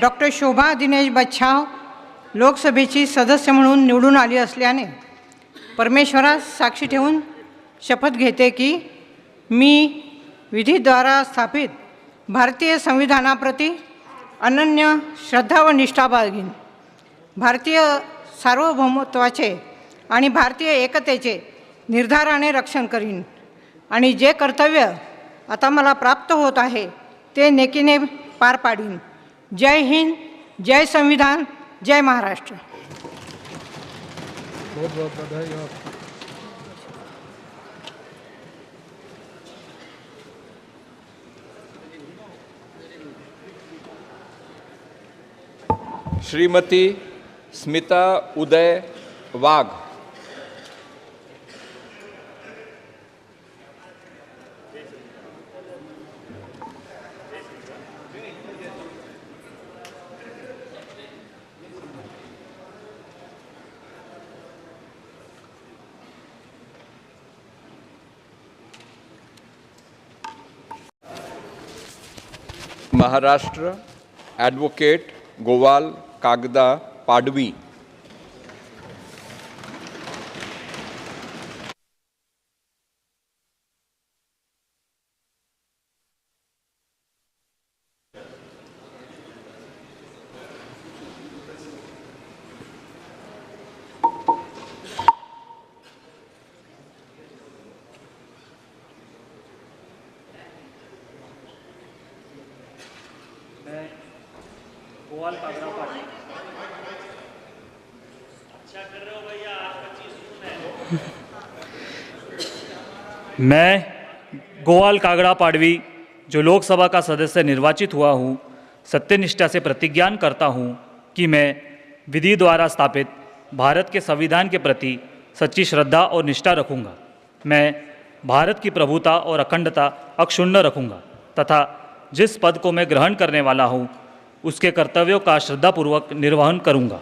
Doctor शोभा दिनेश बच्छाव लोकसभेची सदस्य म्हणून निवडून आली असल्याने परमेश्वरास साक्षी ठेवून शपथ घेते की मी विधीद्वारा स्थापित भारतीय संविधानाप्रती अनन्य श्रद्धा व निष्ठा बाळगीन. भारतीय सार्वभौमत्वाचे आणि भारतीय एकतेचे निर्धाराने रक्षण करीन. आणि जे कर्तव्य आता मला प्राप्त होत आहे ते नेकीने पार पाडीन. जय हिंद जय संविधान जय महाराष्ट्र। बहुत बहुत बधाई आपको। श्रीमती स्मिता उदय वाघ। महाराष्ट्र ॲडव्होकेट गोवाल कागदा पाडवी. मैं गोवाल कागड़ा पाडवी, जो लोकसभा का सदस्य निर्वाचित हुआ हूँ, सत्यनिष्ठा से प्रतिज्ञान करता हूँ कि मैं विधि द्वारा स्थापित भारत के संविधान के प्रति सच्ची श्रद्धा और निष्ठा रखूँगा। मैं भारत की प्रभुता और अखंडता अक्षुण्ण रखूँगा, तथा जिस पद को मैं ग्रहण करने वाला हूँ उसके कर्तव्यों का श्रद्धापूर्वक निर्वहन करूँगा।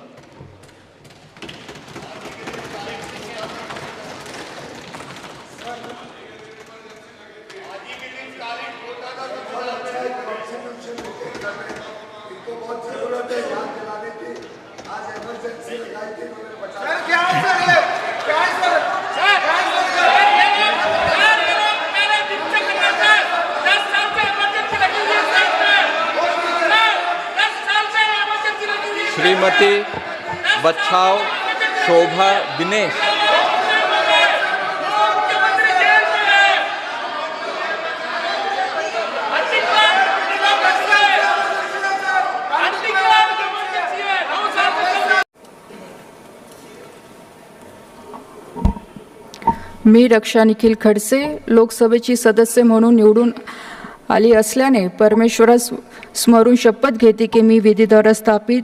श्रीमती बच्छाव शोभा दिनेश। मी रक्षा निखिल खडसे लोकसभेची सदस्य म्हणून निवडून आली असल्याने परमेश्वरास स्मरून शपथ घेते की मी विधीद्वारा स्थापित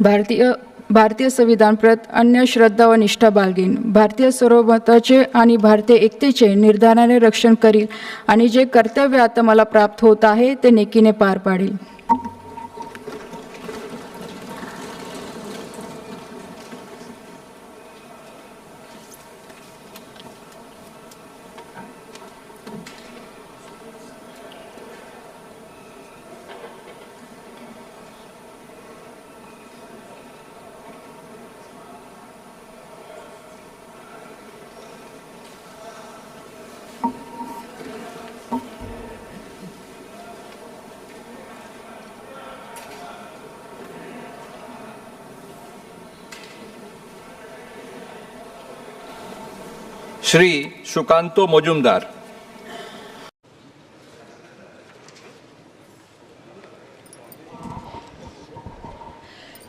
भारतीय भारतीय संविधानप्रत अन्य श्रद्धा व निष्ठा बाळगेन भारतीय सर्वमताचे आणि भारतीय एकतेचे निर्धाराने रक्षण करील आणि जे कर्तव्य आता मला प्राप्त होत आहे ते नेकीने पार पाडेल. श्री सुकांतो मजुमदार.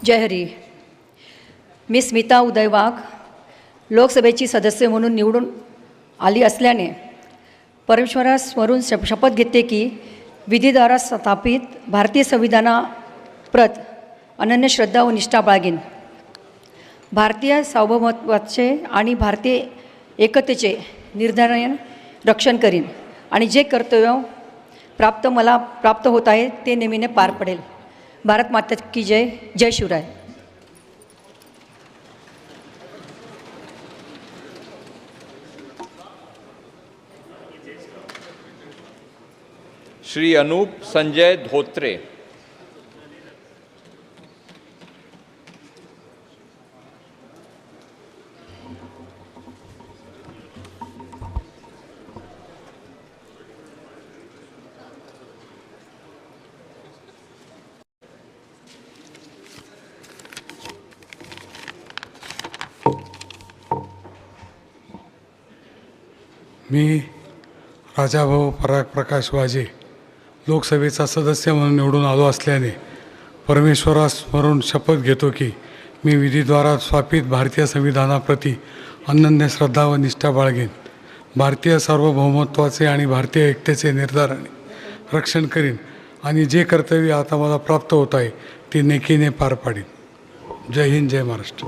जय हरी. मी स्मिता उदय वाघ लोकसभेची सदस्य म्हणून निवडून आली असल्याने परमेश्वरास स्मरून शप शपथ घेते की विधीद्वारा स्थापित भारतीय संविधानाप्रत अनन्य श्रद्धा व निष्ठा बाळगीन. भारतीय सार्वभौमत्वाचे आणि भारतीय एकतेचे निर्धारण रक्षण करीन. आणि जे कर्तव्य प्राप्त मला प्राप्त होत आहे ते नेहमीने पार पडेल. भारत माता की जय जय शिवराय. श्री अनूप संजय धोत्रे. मी राजाभाऊ पराग प्रकाश वाजे लोकसभेचा सदस्य म्हणून निवडून आलो असल्याने परमेश्वरास स्मरून शपथ घेतो की मी विधीद्वारा स्थापित भारतीय संविधानाप्रती अनन्य श्रद्धा व निष्ठा बाळगेन. भारतीय सार्वभौमत्वाचे आणि भारतीय एकतेचे निर्धारण रक्षण करीन आणि जे कर्तव्य आता मला प्राप्त होत आहे ते नेकीने पार पाडीन. जय हिंद जय महाराष्ट्र.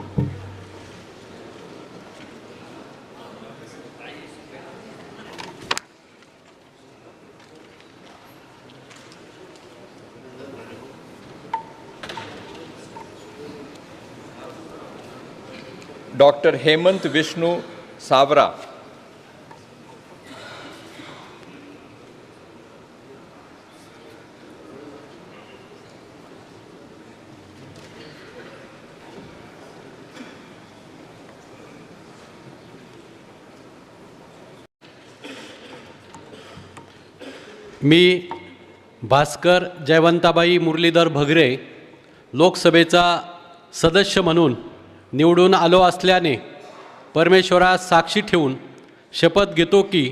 डॉक्टर हेमंत विष्णू सावरा. मी भास्कर जयवंताबाई मुरलीधर भगरे लोकसभेचा सदस्य म्हणून निवडून आलो असल्याने परमेश्वरास साक्षी ठेवून शपथ घेतो की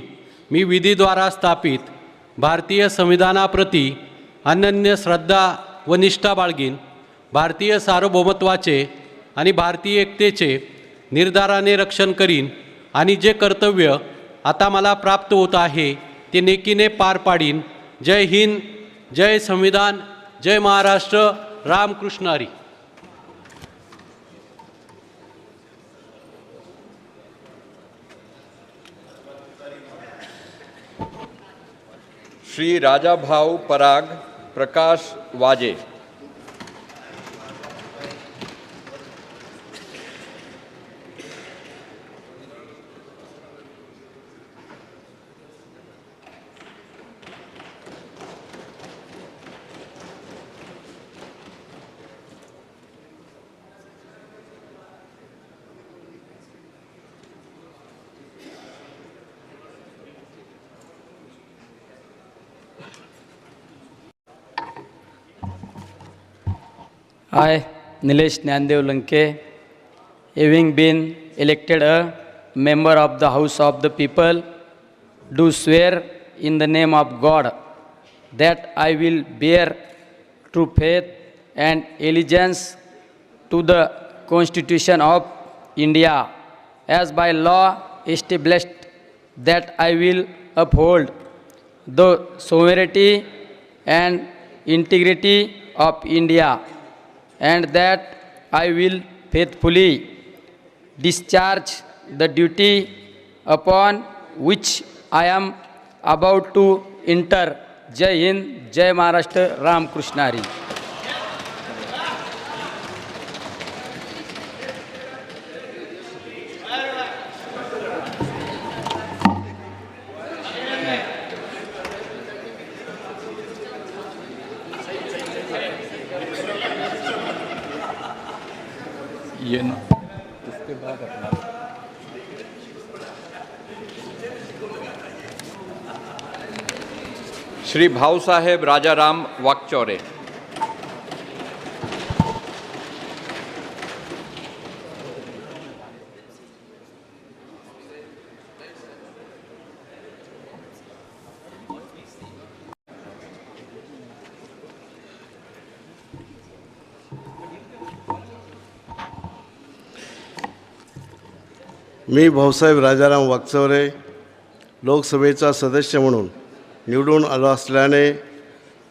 मी विधीद्वारा स्थापित भारतीय संविधानाप्रती अनन्य श्रद्धा व निष्ठा बाळगीन. भारतीय सार्वभौमत्वाचे आणि भारतीय एकतेचे निर्धाराने रक्षण करीन आणि जे कर्तव्य आता मला प्राप्त होत आहे ते नेकीने पार पाडीन. जय हिंद जय संविधान जय महाराष्ट्र रामकृष्ण हरी श्री राजाभाऊ पराग प्रकाश वाजे I, Nilesh Nyandev Lanke, having been elected a member of the House of the People, do swear in the name of God that I will bear true faith and allegiance to the Constitution of India as by law established that I will uphold the sovereignty and integrity of India and that I will faithfully discharge the duty upon which I am about to enter. Jai Hind, Jai Maharashtra, Ram Krishna ये ना। श्री भाऊसाहेब राजाराम वाकचौरे। मी भाऊसाहेब राजाराम वागचौरे लोकसभेचा सदस्य म्हणून निवडून आलो असल्याने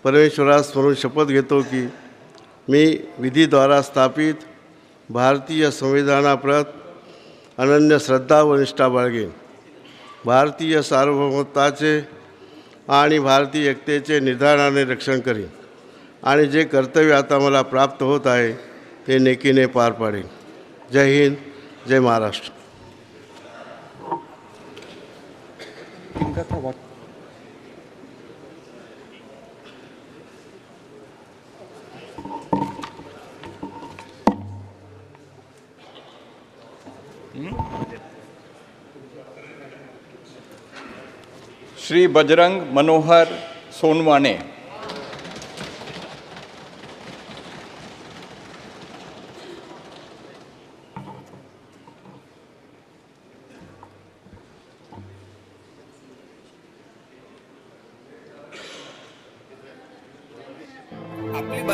परमेश्वरास म्हणून शपथ घेतो की मी विधीद्वारा स्थापित भारतीय संविधानाप्रत अनन्य श्रद्धा व निष्ठा बाळगेन. भारतीय सार्वभौमत्वाचे आणि भारतीय एकतेचे निर्धाराने रक्षण करीन आणि जे कर्तव्य आता मला प्राप्त होत आहे ते नेकीने पार पाडेन. जय हिंद जय महाराष्ट्र. उनका था वक्त श्री बजरंग मनोहर सोनवाने